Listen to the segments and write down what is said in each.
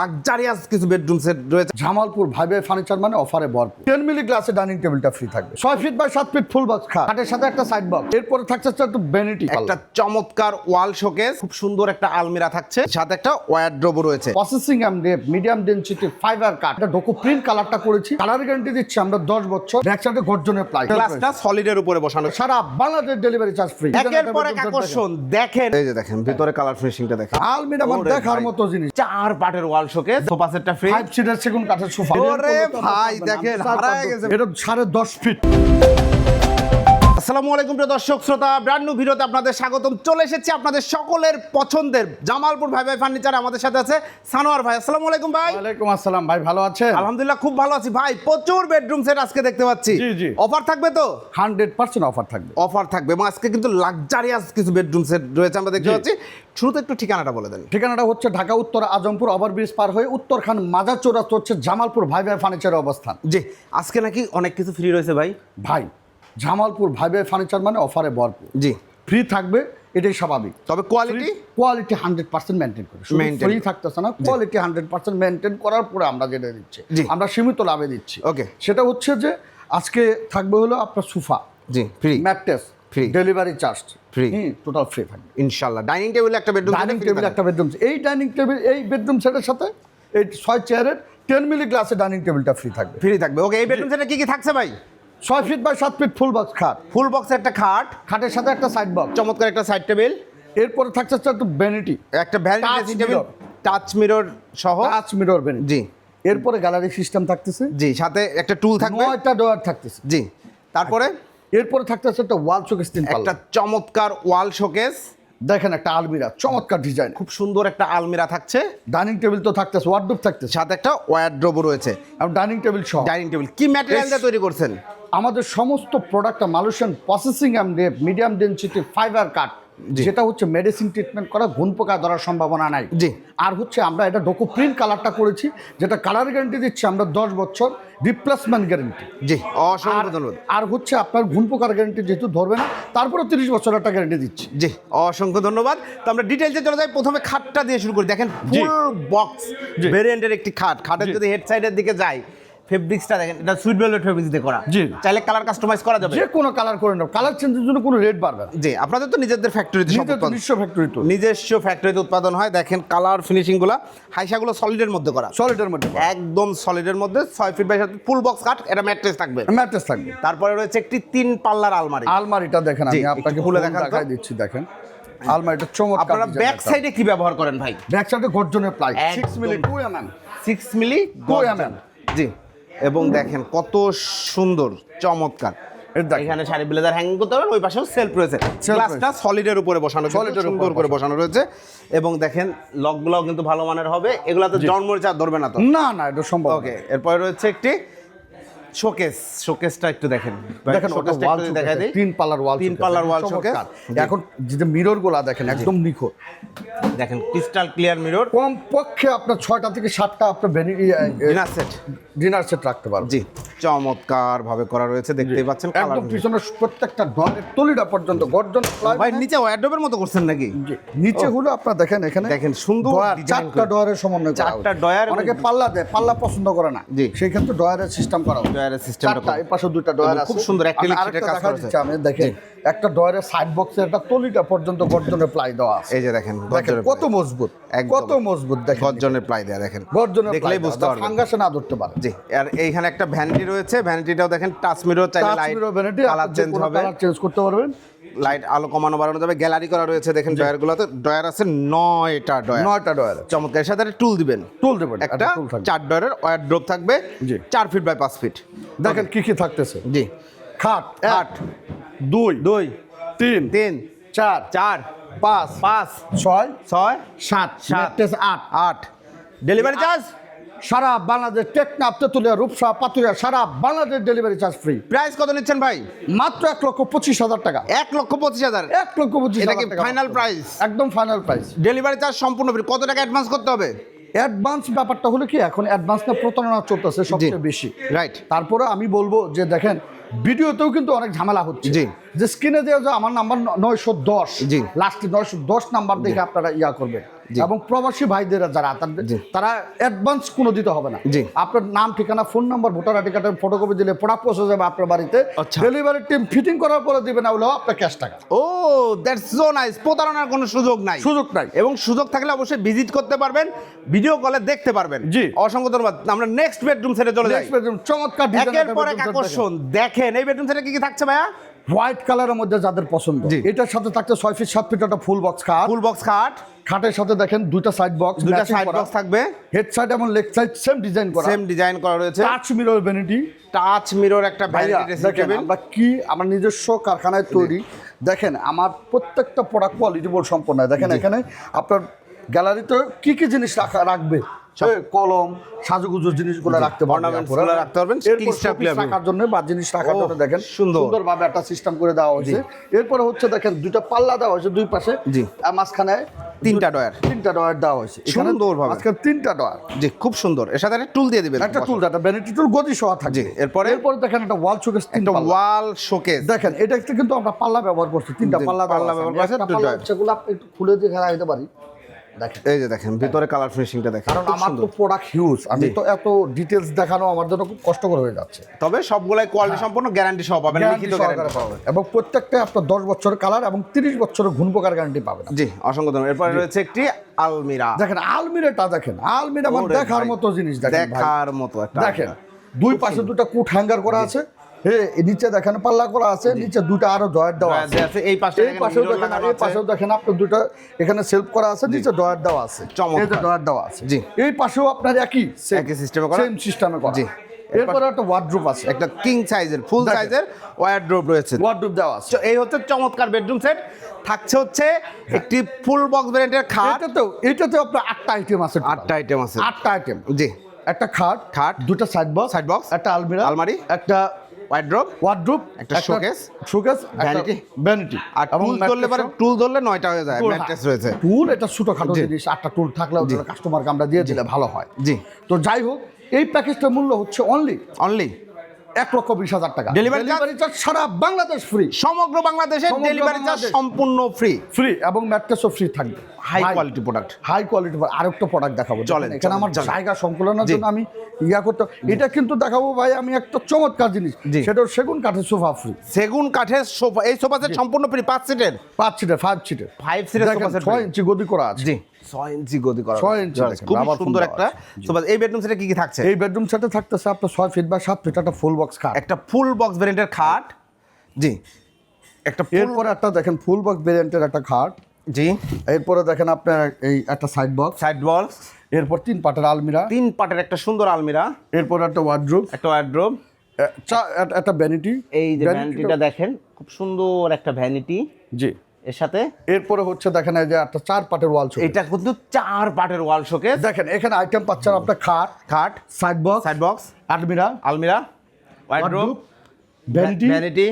Luxurious কিছু bedroom set রয়েছে। Jamalpur ভাইবে furniture মানে অফারে ভরপুর। টেন মিলি গ্লাসে ডাইনিং টেবিলটা ফ্রি থাকবে। ছয় ফিট বাই সাত ফিট ফুল বক্স খাট। খাটের সাথে একটা সাইড বক্স এরপরে থাকছে একটু বেনিটি একটা চমৎকার ওয়াল শোকেস খুব সুন্দর একটা আলমিরা থাকছে। সাথে একটা ওয়ারড্রোব রয়েছে। প্রসেসিং এম রেপ মিডিয়াম ডেনসিটি ফাইবার কাট এটা ডোকো প্রিন্ট কালারটা করেছি। কালার গ্যারান্টি দিচ্ছি আমরা দশ বছর। ব্যাক সাইডে গর্জনের প্লাই গ্লাসটা সলিডের উপরে বসানো। সারা বাংলাদেশ ডেলিভারি চার্জ ফ্রি একের পর এক আকর্ষণ। দেখেন। এই যে দেখেন ভিতরে কালার ফিনিশিংটা দেখেন। আলমিরা দেখার মতো জিনিস। চার পাটের ওয়াল শোকেস সোফা সেটটা ফ্রি ফাইভ সিটার সেগুন কাঠের সোফা। ওরে ভাই, দেখেন, হারায় গেছে। এটা সাড়ে দশ ফিট আসসালামু আলাইকুম প্রিয় দর্শক শ্রোতা ব্র্যান্ড নিউ ভিডিওতে আপনাদের স্বাগতম। চলে এসেছি আপনাদের সকলের পছন্দের জামালপুর ভাই ভাই ফার্নিচার আমাদের সাথে আছে সানোয়ার ভাই। আসসালামু আলাইকুম ভাই। ওয়ালাইকুম আসসালাম ভাই ভালো আছেন? আলহামদুলিল্লাহ খুব ভালো আছি। ভাই প্রচুর বেডরুম সেট আজকে দেখতে পাচ্ছি। জি, জি। অফার থাকবে তো? হান্ড্রেড পার্সেন্ট অফার থাকবে। অফার থাকবে। এবং আজকে কিন্তু লাক্সারিয়াস কিছু বেডরুম সেট রয়েছে আমরা দেখতে পাচ্ছি। শুরুতে একটু ঠিকানাটা বলে দেন। ঠিকানাটা হচ্ছে ঢাকা উত্তর আজমপুর ওভারব্রিজ পার হয়ে উত্তরখান মাজার চৌরাস্তা হচ্ছে জামালপুর ভাই ভাই ফার্নিচারের অবস্থান। জি আজকে নাকি অনেক কিছু ফ্রি রয়েছে ভাই। ভাই জামালপুর ভাই ভাই ফার্নিচার মানে অফারে ভরপুর। জি। ফ্রি থাকবে এটাই স্বাভাবিক। তবে quality quality hundred percent maintain করে। ফ্রি থাকতেছে না কোয়ালিটি হান্ড্রেড পার্সেন্ট মেনটেন করার পরে আমরা যেটা দিচ্ছি। আমরা সীমিত লাভে দিচ্ছি। ওকে সেটা হচ্ছে যে আজকে থাকবে হলো আপনার সোফা জি free mattress Free. Delivery charge free total free থাকবে। ইনশাল্লাহ ডাইনিং টেবিল একটা বেডরুম ডাইনিং টেবিল একটা বেডরুম এই ডাইনিং টেবিল এই বেডরুম সেটের সাথে এই ছয় চেয়ারের টেন মিলি গ্লাসের ডাইনিং টেবিলটা ফ্রি থাকবে। ফ্রি থাকবে। ওকে এই বেডরুম সেটে কি কি থাকছে ভাই? ছয় ফিট বাই সাত ফিট ফুল বক্স খাট। ফুল বক্সের একটা খাট। খাটের সাথে একটা সাইড বক্স চমৎকার একটা সাইড টেবিল এরপরে থাকছে একটু বেনিটি একটা ভ্যানিটি টেবিল টাচ মিরর সহ। পাঁচ মিরর জি। এরপরে গ্যালারি সিস্টেম থাকতেছে। জি সাথে একটা টুল থাকবে। নয়টা ডোয়ার থাকতেছে। জি। তারপরে? এরপরে থাকতেছে একটা ওয়াল চোখে তিন একটা চমৎকার ওয়াল শোকেস দেখেন একটা আলমিরা চমৎকার ডিজাইন খুব সুন্দর একটা আলমিরা থাকছে। ডাইনিং টেবিল তো থাকতেছে ওয়ার্ডরোব থাকতেছে। সাথে একটা ওয়ারড্রোব রয়েছে। আর ডাইনিং টেবিল সহ। ডাইনিং টেবিল কি ম্যাটেরিয়াল দিয়ে তৈরি করছেন? আমাদের সমস্ত প্রোডাক্টটা Malaysian processing medium density fibre cut. যেটা হচ্ছে মেডিসিন ট্রিটমেন্ট করা ঘুন পোকা ধরার সম্ভাবনা নাই জি। আর হচ্ছে আমরা এটা ডোকো প্রিন্ট কালারটা করেছি যেটা কালার গ্যারান্টি দিচ্ছি আমরা দশ বছর রিপ্লেসমেন্ট গ্যারান্টি জি অসংখ্য ধন্যবাদ আর হচ্ছে আপনার ঘুন পোকার গ্যারান্টি যেহেতু ধরবে না তারপরে তিরিশ বছর একটা গ্যারান্টি দিচ্ছি জি অসংখ্য ধন্যবাদ তো আমরা ডিটেলসে চলে যাই প্রথমে খাটটা দিয়ে শুরু করি দেখেন। Full box. ভেরিয়েন্টের একটি খাট খাটের যদি হেড সাইডের দিকে যাই ফেব্রিক্সটা দেখেন এটা সুইট ভেলভেট ফেব্রিক্স দিয়ে করা। জি। চাইলে কালার কাস্টমাইজ করা যাবে। যে কোনো কালার করে নেব কালার চেঞ্জের জন্য কোনো রেট বাড়বে জি আপনাদের তো নিজেদের ফ্যাক্টরিতে সব নিজের উৎপাদন। বিশ্ব ফ্যাক্টরি তো নিজস্ব ফ্যাক্টরিতে উৎপাদন হয়। দেখেন কালার ফিনিশিংগুলা হাইসাগুলো সলিডের মধ্যে করা। সলিডের মধ্যে একদম সলিডের মধ্যে ছয় feet by full box cut এটা ম্যাট্রেস থাকবে। ম্যাট্রেস থাকবে। তারপরে রয়েছে একটি তিন পাল্লার আলমারি। আলমারিটা দেখেন আমি আপনাকে খুলে। দেখাই দিচ্ছি দেখেন। আলমারিটা চমৎকার আপনারা ব্যাক সাইডে কি ব্যবহার করেন ভাই? ব্যাক সাইডে গর্জনের প্লাই একদম। Six milli two M M six milli Two mm জি। এবং দেখেন কত সুন্দর চমৎকার। এখানে শাড়ি ব্লেজার হ্যাঙ্গিং করতে পারেন ওই পাশেও সেলফ রয়েছে। গ্লাসটা সলিডের উপরে বসানো সলিডের সুন্দর উপর করে বসানো রয়েছে। এবং দেখেন লকগুলোও কিন্তু ভালো মানের হবে। এগুলাতে জন্মরিচা ধরবে না তো? না না এটা সম্ভব ওকে এরপরে রয়েছে একটি শোকেস শোকেসটা একটু দেখেন। দেখেন ওটা ওয়াল তিন পাল্লার ওয়াল তিন পাল্লার ওয়াল শোকেস এখন যে মিররগুলা দেখেন একদম। নিখুঁত। দেখেন ক্রিস্টাল ক্লিয়ার মিরর কম পক্ষে আপনার ছয়টা থেকে সাতটা আপনার ডিনার সেট ডিনার সেট রাখতে পারবেন। জি চমৎকার ভাবে করা রয়েছে দেখতেই পাচ্ছেন একদম পিছনে প্রত্যেকটা ডনের তলিটা পর্যন্ত গর্জন ভাই নিচে ওয়ারড্রোবের মতো করছেন নাকি? নিচে হলো আপনার দেখেন এখানে। দেখেন, সুন্দর চারটা ডয়ারের সমন্বয় চারটা ডয়ার অনেকে পাল্লা দেয় পাল্লা পছন্দ করে না। জি। সেই ক্ষেত্রে ডয়ারের সিস্টেম করা হয়েছে। ডয়ারের সিস্টেমটা চারটা এই পাশে দুইটা ডয়ার আছে খুব সুন্দর অ্যাক্রিলিক আরেকটা কাজ করা আছে আমি দেখেন একটা ডয়ারের সাইড বক্সে একটা তলিটা পর্যন্ত গর্জনের প্লাই দেওয়া আছে। এই যে দেখেন গর্জনের কত মজবুত কত মজবুত দেখেন। গর্জনের প্লাই দেয়া দেখেন। গর্জনের দেখলেই বুঝতে পারবেন। ফাঙ্গাসে না ধরতে পারে জি আর এইখানে একটা ভ্যানিটি রয়েছে ভ্যানিটিটাও দেখেন টাচ মিরর চাইলে লাইট কালার চেঞ্জ হবে। চেঞ্জ করতে পারবেন। লাইট আলো কমানো বাড়ানো যাবে। গ্যালারি করা রয়েছে দেখেন ডয়ারগুলোতে ডয়ার আছে নয়টা ডয়ার নয়টা ডয়ার চমৎকার। সাথে একটা টুল দিবেন। টুল দেবেন একটা চার ডয়ারের ওয়ার ড্রপ থাকবে। জি। চার ফিট বাই পাঁচ ফিট দেখেন কি কি থাকতেছে। জি। খাট আট দুই দুই তিন তিন চার চার পাঁচ পাঁচ ছয় ছয় সাত। সাত আট। আট। ডেলিভারি চার্জ সারা বাংলাদেশ টেকনাফ তেতুলিয়া রূপসা পাতুরিয়া সারা Bangladesh delivery charge free. Price কত নিচ্ছেন ভাই? মাত্র এক লক্ষ পঁচিশ হাজার টাকা। এক লক্ষ পঁচিশ হাজার। এক লক্ষ পঁচিশ এটা হাজার কি টাকা final একদম ফাইনাল প্রাইস ডেলিভারি চার্জ সম্পূর্ণ ফ্রি কত টাকা অ্যাডভান্স করতে হবে? অ্যাডভান্স ব্যাপারটা হলো কি এখন অ্যাডভান্স না প্রতারণা চলতেছে সবচেয়ে বেশি। রাইট তারপরে আমি বলব যে দেখেন ভিডিওতেও কিন্তু অনেক ঝামেলা হচ্ছে। জি। যে স্ক্রিনে দেওয়া যে আমার নাম্বার নয়শো দশ জি। লাস্টে নয়শো দশ নাম্বার দেখে আপনারা ইয়া করবেন। এবং প্রবাসী ভাইদের যারা তারা অ্যাডভান্স কোনো দিতে হবে না। আপনার নাম ঠিকানা ফোন নাম্বার ভোটার আইডি কার্ডের ফটোকপি দিলে প্রোডাক্ট পৌঁছে যাবে আপনার বাড়িতে। ডেলিভারি টিম ফিটিং করার পরে দিবে না হলেও আপনার ক্যাশ টাকা। ও দ্যাটস সো নাইস প্রতারণার কোনো সুযোগ নাই। সুযোগ নাই। এবং সুযোগ থাকলে অবশ্যই ভিজিট করতে পারবেন ভিডিও কলে দেখতে পারবেন। জি। অসংখ্য ধন্যবাদ। আমরা নেক্সট বেডরুম সেটে চলে যাই। Next bedroom, চমৎকার একের পর এক আকর্ষণ। দেখেন। এই বেডরুম সেটে কি কি থাকছে ভাইয়া? হোয়াইট কালারের মধ্যে যাদের পছন্দ। এটার সাথে থাকছে ছয় ফিট সাত ফিট একটা ফুল বক্স খাট। ফুল বক্স খাট। খাটের সাথে দেখেন দুইটা সাইড বক্স দুটা সাইড বক্স থাকবে। হেড সাইড এবং লেগ সাইড সেম ডিজাইন করা। সেম ডিজাইন করা রয়েছে। Touch mirror vanity touch mirror একটা ভ্যানিটি আমরা কি আমার নিজস্ব কারখানায় তৈরি। দেখেন আমার প্রত্যেকটা প্রোডাক্ট কোয়ালিটি বল সম্পন্ন দেখেন এখানে আপনার গ্যালারিতে কি কি জিনিস রাখা রাখবে? কলম সাজুগুজুর জিনিসগুলো রাখতে পারবেন রাখতে পারবেন। রাখার জন্য বা জিনিস রাখার জন্য দেখেন সুন্দর। সুন্দরভাবে একটা সিস্টেম করে দেওয়া হয়েছে এরপরে হচ্ছে দেখেন দুইটা পাল্লা দেওয়া হয়েছে দুই পাশে জি। মাঝখানে তিনটা ডয়ার তিনটা ডয়ার দেওয়া হয়েছে সুন্দরভাবে। মাঝখানে তিনটা ডয়ার জি খুব সুন্দর এর সাথে একটা টুল দিয়ে দিবেন একটা টুল একটা ভ্যানিটি টুল গদি সহ থাকে এরপরে? এরপরে দেখেন একটা ওয়াল শোকেস তিনটা। ওয়াল শোকেস দেখেন এটা একটা কিন্তু আমরা পাল্লা ব্যবহার করছি তিনটা পাল্লা পাল্লা ব্যবহার একটা পাল্লা। সেগুলো আপনি একটু খুলে দিয়ে খেলা দিতে পারি দেখেন। এই যে দেখেন ভিতরে কালার ফিনিশিংটা দেখেন কারণ আমার তো প্রোডাক্ট হিউজ আমি তো এত ডিটেলস দেখানো আমার জন্য খুব কষ্টকর হয়ে যাচ্ছে। তবে সবগুলাই কোয়ালিটি সম্পূর্ণ গ্যারান্টি সহ পাবেন লিখিত গ্যারান্টি পাবেন। এবং প্রত্যেকটা আপনার দশ বছরের কালার এবং তিরিশ বছরের ঘুণ পোকার গ্যারান্টি পাবেন জি অসংখ্য ধন্যবাদ। এরপরে রয়েছে একটি আলমিরা। দেখেন আলমিরাটা দেখেন আলমিরা ওরে দেখার মতো জিনিস দেখেন দেখার মতো একটা দেখেন দুই পাশে দুটো কুট হ্যাঙ্গার করা আছে। নিচে দেখেন পাল্লা করা আছে নিচে দুটো আরও ডয়ার দেওয়া আছে। এই পাশে এই পাশেও দেখেন এই পাশেও দেখেন আপনার দুটো এখানে সেলফ করা আছে নিচে ডয়ার দেওয়া আছে। ডয়ার দেওয়া আছে। জি। এই পাশেও আপনার একই একই এ করা? সেম সিস্টেমে করা। জি। এরপরে একটা ওয়ার্ড্রোপ আছে। একটা কিং সাইজের ফুল সাইজের ওয়ারড্রোব রয়েছে। ওয়ার্ড্রোপ দেওয়া আছে। এই হচ্ছে চমৎকার বেডরুম সেট থাকছে হচ্ছে একটি ফুল বক্স ভ্যারিয়েন্টের খাট। এটাতেও এটাতে আপনার আটটা আইটেম আছে আটটা আইটেম আছে। আটটা আইটেম জি। একটা খাট খাট, দুটো সাইড বক্স সাইড বক্স একটা আলমিরা আলমারি, একটা ওয়ারড্রোব ওয়ার্ড্রোপ একটা showcase, শোকেস vanity, ভ্যানিটি আর টুল ধরলে পারে টুল ধরলে নয়টা হয়ে যায় ম্যাট্রেস রয়েছে। টুল এটা ছোট খাটো জিনিস আটটা টুল থাকলেও কাস্টমারকে আমরা দিয়ে দিলে ভালো হয়। জি। তো যাই হোক এই প্যাকেজটার মূল্য হচ্ছে অনলি অনলি এক লক্ষ বিশ হাজার টাকা। ডেলিভারি চার্জ সারা বাংলাদেশ ফ্রি সমগ্র বাংলাদেশে ডেলিভারি চার্জ সম্পূর্ণ ফ্রি ফ্রি এবং ম্যাট্রেসও ফ্রি থাকবে। High quality product high quality আরেকটা প্রোডাক্ট দেখাবো। চলেন, এখানে আমার জায়গা সংকুলনের। জন্য আমি ইয়া করতে এটা কিন্তু দেখাবো ভাই আমি একটা চমৎকার জিনিস। সেটা সেগুন কাঠের সোফা ফ্রি সেগুন কাঠের সোফা এই সোফা সেট সম্পূর্ণ ফ্রি পাঁচ সিটের? পাঁচ সিটের ফাইভ সিটের। ফাইভ সিটের সোফা সেট ছয় ইঞ্চি গদি করা আছে। জি ছয় ইঞ্চি গদি করা ছয় ইঞ্চি খুব সুন্দর একটা সোফা এই বেডরুম সেটে কি কি থাকছে? এই বেডরুম সেটে থাকতেছে আপনার ছয় ফিট বা সাত ফিট একটা ফুল বক্স খাট। একটা ফুল বক্স খাট। জি একটা এরপরে একটা দেখেন ফুল বক্স ভেরিয়েন্টের একটা খাট। জি। এরপরে দেখেন আপনার এই একটা সাইড বক্স সাইড ওয়াল এরপর তিন পাটের আলমিরা। তিন পাটের একটা সুন্দর আলমিরা। এরপর একটা ওয়ার্ড্রোব একটা ওয়ার্ড্রোব একটা ভ্যানিটি এই যে ভ্যানিটিটা দেখেন খুব সুন্দর একটা ভ্যানিটি জি। এর সাথে? এরপরে হচ্ছে দেখেন এই যে একটা চার পাটের ওয়াল শোকেস এটা কিন্তু চার পাটের ওয়াল শোকেস দেখেন এখানে আইটেম পাচ্ছেন আপনার খাট খাট সাইড বক্স সাইড বক্স আলমিরা। আলমিরা ওয়ার্ড্রোব ভ্যানিটি ভ্যানিটি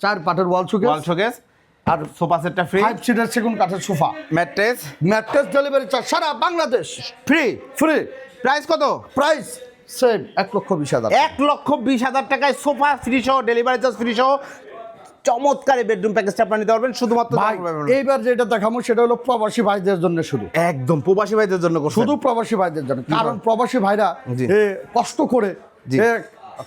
চার পাটের ওয়াল শোকেস ওয়াল শোকেস আর সোফা সেটটা ফ্রি ফাইভ সিটার সেগুন কাঠের sofa. Mattress mattress delivery charge সারা বাংলাদেশ। ফ্রি ফ্রি প্রাইস কত? প্রাইস সেম এক লক্ষ বিশ হাজার এক লক্ষ বিশ হাজার টাকায় সোফা ফ্রি সহ ডেলিভারি চার্জ ফ্রি সহ চমৎকার বেডরুম প্যাকেজটা আপনারা নিতে পারবেন। শুধুমাত্র এইবার যেটা দেখাবো সেটা হলো প্রবাসী ভাইদের জন্য শুধু। একদম প্রবাসী ভাইদের জন্য শুধু প্রবাসী ভাইদের জন্য। কারণ প্রবাসী ভাইরা। কষ্ট করে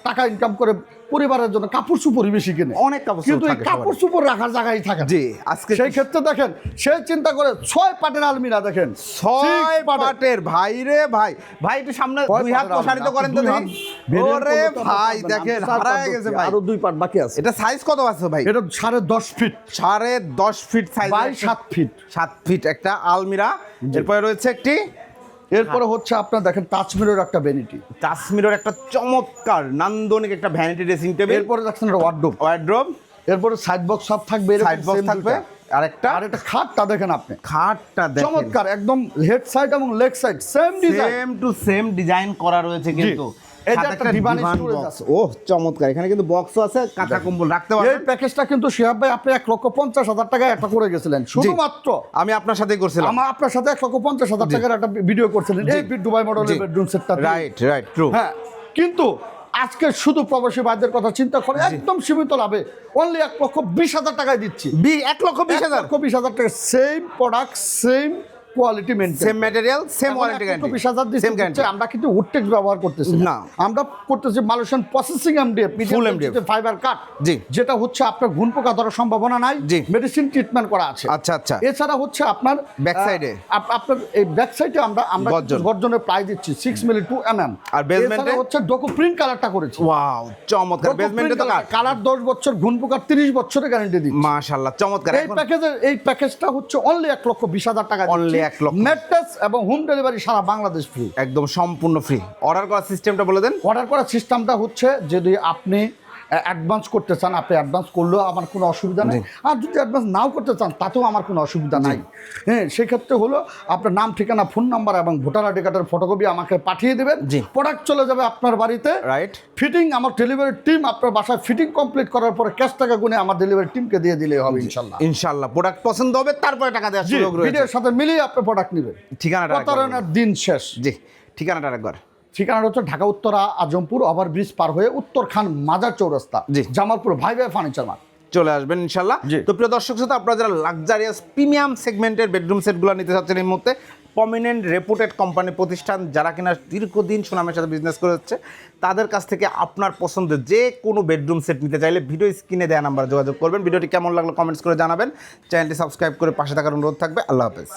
টাকা ইনকাম করে পরিবারের জন্য কাপড় চুপড় বেশি কিনে। অনেক কাপড় কিন্তু এই কাপড় চুপড় রাখার জায়গায় থাকে জি আজকে সেই ক্ষেত্রে দেখেন সে চিন্তা করে ছয় পাটের আলমিরা দেখেন। ছয় পাটের। ভাই রে ভাই। ভাই একটু সামনে দুই হাত প্রসারিত করেন তো দুই হাত? দেখি ওরে ভাই দেখেন হারায় গেছে ভাই। আরও দুই পাট বাকি আছে। এটা সাইজ কত আছে ভাই? এটা সাড়ে দশ ফিট সাড়ে দশ ফিট সাইজ বাই সাত ফিট সাত ফিট একটা আলমিরা। এরপরে রয়েছে একটি এরপরে হচ্ছে আপনার দেখেন তাজমিরের একটা ভ্যানিটি কাশ্মীরের একটা চমৎকার নান্দনিক একটা ভ্যানিটি ড্রেসিং টেবিল এরপরে দেখছেন একটা ওয়ার্ডরোব ওয়ার্ড্রোব এরপরে সাইড বক্স সব থাকবে সাইড বক্স থাকবে। আর আরেকটা আর একটা খাটটা দেখেন আপনি। খাটটা দেখেন। চমৎকার একদম হেড সাইড এবং leg side same design same to same design করা রয়েছে কিন্তু। এটা একটা storage box। আছে। ওহ চমৎকার। এখানে কিন্তু বক্সও আছে কাঁথা কম্বল রাখতে এই প্যাকেজটা কিন্তু শিহাব ভাই আপনি এক লক্ষ পঞ্চাশ হাজার টাকায় একটা করে গেছিলেন। শুধুমাত্র আমি আপনার সাথেই করছিলাম। আমার আপনার সাথে এক লক্ষ পঞ্চাশ হাজার টাকার একটা ভিডিও করছিলেন। এই দুবাই মডেলের বেডরুম সেটটা রাইট রাইট ট্রু হ্যাঁ কিন্তু আজকে শুধু প্রবাসী ভাইদের কথা চিন্তা করে একদম সীমিত লাভে অনলি এক লক্ষ বিশ হাজার টাকায় দিচ্ছি। বি এক লক্ষ বিশ হাজার। লক্ষ বিশ হাজার টাকা same product same quality maintain same material same warranty guarantee হাজার আমরা কিন্তু উডটেক্স ব্যবহার করতেছি না। আমরা করতেছি Malaysian processing MDF Full MDF fibre cut জি। যেটা হচ্ছে আপনার ঘুন পোকা ধরার সম্ভাবনা নাই জি। মেডিসিন ট্রিটমেন্ট করা আছে। আচ্ছা আচ্ছা। এছাড়া হচ্ছে আপনার? আহ, আপ- আপনার এই ব্যাক সাইডে আমরা আমরা গর্জনের প্রাইস দিচ্ছি six milli two M M আর হচ্ছে ডকু প্রিন্ট কালারটা করেছি। ওয়াও চমৎকার। বেসমেন্টে তো কালার দশ বছর ঘুন পোকার তিরিশ বছরের গ্যারান্টি দিচ্ছি। মাশাআল্লাহ চমৎকার। এই প্যাকেজের এই প্যাকেজটা হচ্ছে অনলি এক লক্ষ বিশ হাজার টাকা Only এক লক্ষ। ম্যাট্রেস এবং হোম ডেলিভারি সারা বাংলাদেশ ফ্রি একদম সম্পূর্ণ ফ্রি অর্ডার করার সিস্টেমটা বলে দেন। অর্ডার করার সিস্টেমটা হচ্ছে যদি আপনি অ্যাডভান্স করতে চান আপনি অ্যাডভান্স করলেও আমার কোনো অসুবিধা নেই। আর যদি অ্যাডভান্স নাও করতে চান তাতেও আমার কোনো অসুবিধা নাই। হ্যাঁ সেক্ষেত্রে হলো আপনার নাম ঠিকানা ফোন নাম্বার এবং ভোটার আইডি কার্ডের ফটোকপি আমাকে পাঠিয়ে দেবেন। জি। প্রোডাক্ট চলে যাবে আপনার বাড়িতে। রাইট ফিটিং আমার ডেলিভারি টিম আপনার বাসায় ফিটিং কমপ্লিট করার পরে ক্যাশ টাকা গুনে আমার ডেলিভারি টিমকে দিয়ে দিলেই হবে ইনশাল্লাহ। ইনশাল্লাহ। প্রোডাক্ট পছন্দ হবে তারপরে টাকা দেওয়ার জি সুযোগ রয়েছে ভিডিওর সাথে মিলিয়ে আপনি প্রোডাক্ট নেবেন। ঠিকানাটা। দিন শেষ। জি ঠিকানাটা আরেকবার ঠিকানাটা হচ্ছে ঢাকা উত্তরা আজমপুর ওভারব্রিজ পার হয়ে উত্তরখান মাজার চৌরাস্তা জি। জামালপুর ভাই ভাই ফার্নিচার মার্ট চলে আসবেন ইনশাল্লাহ। জি। তো প্রিয় দর্শক শ্রোতা আপনারা যারা লাক্সারিয়াস প্রিমিয়াম সেগমেন্টের বেডরুম সেটগুলো নিতে চাচ্ছেন এই মুহূর্তে প্রমিনেন্ট রেপুটেড কোম্পানি প্রতিষ্ঠান যারা কিনা দীর্ঘদিন সুনামের সাথে বিজনেস করে যাচ্ছে তাদের কাছ থেকে আপনার পছন্দের যে কোনো বেডরুম সেট নিতে চাইলে ভিডিও স্ক্রিনে দেওয়া নাম্বার যোগাযোগ করবেন। ভিডিওটি কেমন লাগল কমেন্টস করে জানাবেন। চ্যানেলটি সাবস্ক্রাইব করে পাশে থাকার অনুরোধ থাকবে। আল্লাহ হাফেজ।